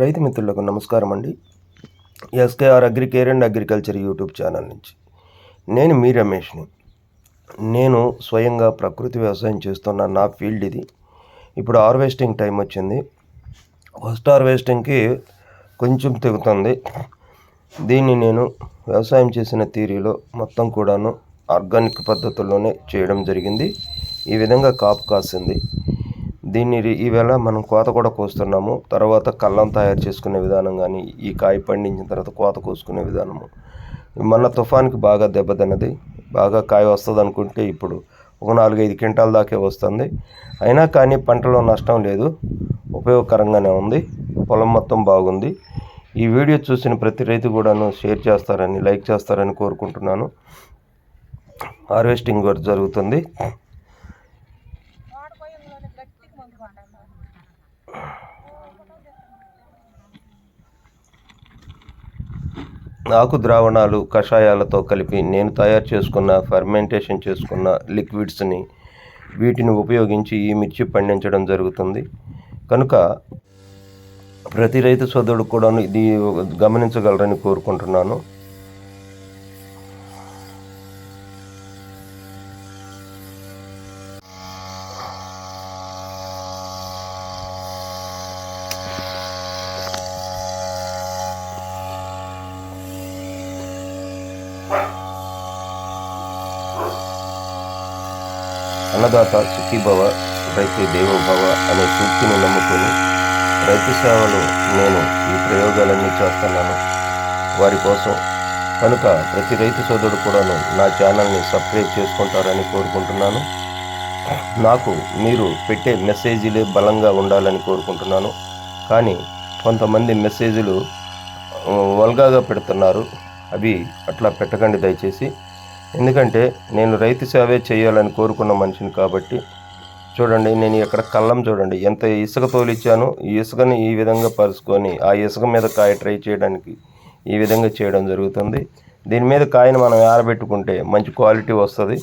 రైతు మిత్రులకు నమస్కారం అండి. SKR agricare and agriculture YouTube channel నుంచి. నేను మీ రమేష్ని. నేను స్వయంగా ప్రకృతి వ్యవసాయం చేస్తున్న నా ఫీల్డ్ ఇది. ఇప్పుడు హార్వెస్టింగ్ టైం వచ్చింది. ఫస్ట్ హార్వెస్టింగ్కి కొంచెం తెగుతుంది. దీన్ని నేను వ్యవసాయం చేసిన తీరిలో మొత్తం కూడాను ఆర్గానిక్ పద్ధతుల్లోనే చేయడం జరిగింది. ఈ విధంగా కాపు కాసింది. దీన్ని ఈవేళ మనం కోత కూడా కోస్తున్నాము. తర్వాత కళ్ళం తయారు చేసుకునే విధానం కానీ ఈ కాయ పండించిన తర్వాత కోత కోసుకునే విధానము. మొన్న తుఫాన్కి బాగా దెబ్బతిన్నది బాగా కాయ వస్తుంది అనుకుంటే ఇప్పుడు ఒక నాలుగైదు క్వింటాల దాకే వస్తుంది. అయినా కానీ పంటలో నష్టం లేదు. ఉపయోగకరంగానే ఉంది. పొలం మొత్తం బాగుంది. ఈ వీడియో చూసిన ప్రతి రైతు కూడాను షేర్ చేస్తారని లైక్ చేస్తారని కోరుకుంటున్నాను. హార్వెస్టింగ్ జరుగుతుంది. ఆకు ద్రావణాలు కషాయాలతో కలిపి నేను తయారు చేసుకున్న ఫర్మెంటేషన్ చేసుకున్న లిక్విడ్స్ని వీటిని ఉపయోగించి ఈ మిర్చి పండించడం జరుగుతుంది. కనుక ప్రతి రైతు సోదరుడు కూడా ఇది గమనించగలరని కోరుకుంటున్నాను. అన్నదాత సుఖీభవ రైతు దేవోభవ అనే సూక్తిని నమ్ముకొని రైతు సేవలో నేను ఈ ప్రయోగాలన్నీ చేస్తున్నాను. వారి కోసం కనుక ప్రతి రైతు సోదరుడు కూడాను నా ఛానల్ని సబ్స్క్రైబ్ చేసుకుంటారని కోరుకుంటున్నాను. నాకు మీరు పెట్టే మెసేజీలే బలంగా ఉండాలని కోరుకుంటున్నాను. కానీ కొంతమంది మెసేజ్లు వల్గాగా పెడుతున్నారు. అవి అట్లా పెట్టకండి దయచేసి. ఎందుకంటే నేను రైతు సేవే చేయాలని కోరుకున్న మనిషిని కాబట్టి చూడండి నేను ఇక్కడ కళ్ళం చూడండి. ఎంత ఇసుక తోలిచ్చాను ఈ ఇసుకని ఈ విధంగా పరుచుకొని ఆ ఇసుక మీద కాయ ట్రై చేయడానికి ఈ విధంగా చేయడం జరుగుతుంది. దీని మీద కాయను మనం ఆరబెట్టుకుంటే మంచి క్వాలిటీ వస్తుంది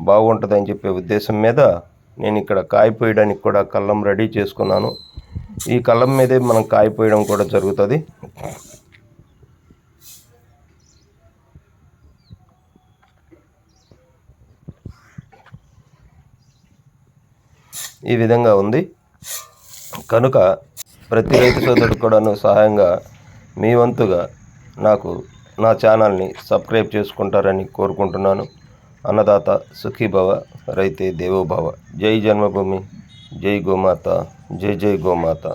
బాగుంటుంది అని చెప్పే ఉద్దేశం మీద నేను ఇక్కడ కాయ పోయడానికి కూడా కళ్ళం రెడీ చేసుకున్నాను. ఈ కళ్ళం మీదే మనం కాయ పోయడం కూడా జరుగుతుంది. ఈ విధంగా ఉంది. కనుక ప్రతి రైతు సోదరుడు కూడాను సహాయంగా మీ వంతుగా నాకు నా ఛానల్ని సబ్స్క్రైబ్ చేసుకుంటారని కోరుకుంటున్నాను. అన్నదాత సుఖీభవ రైతే దేవోభవ. జై జన్మభూమి జై గోమాత జై జై గోమాత.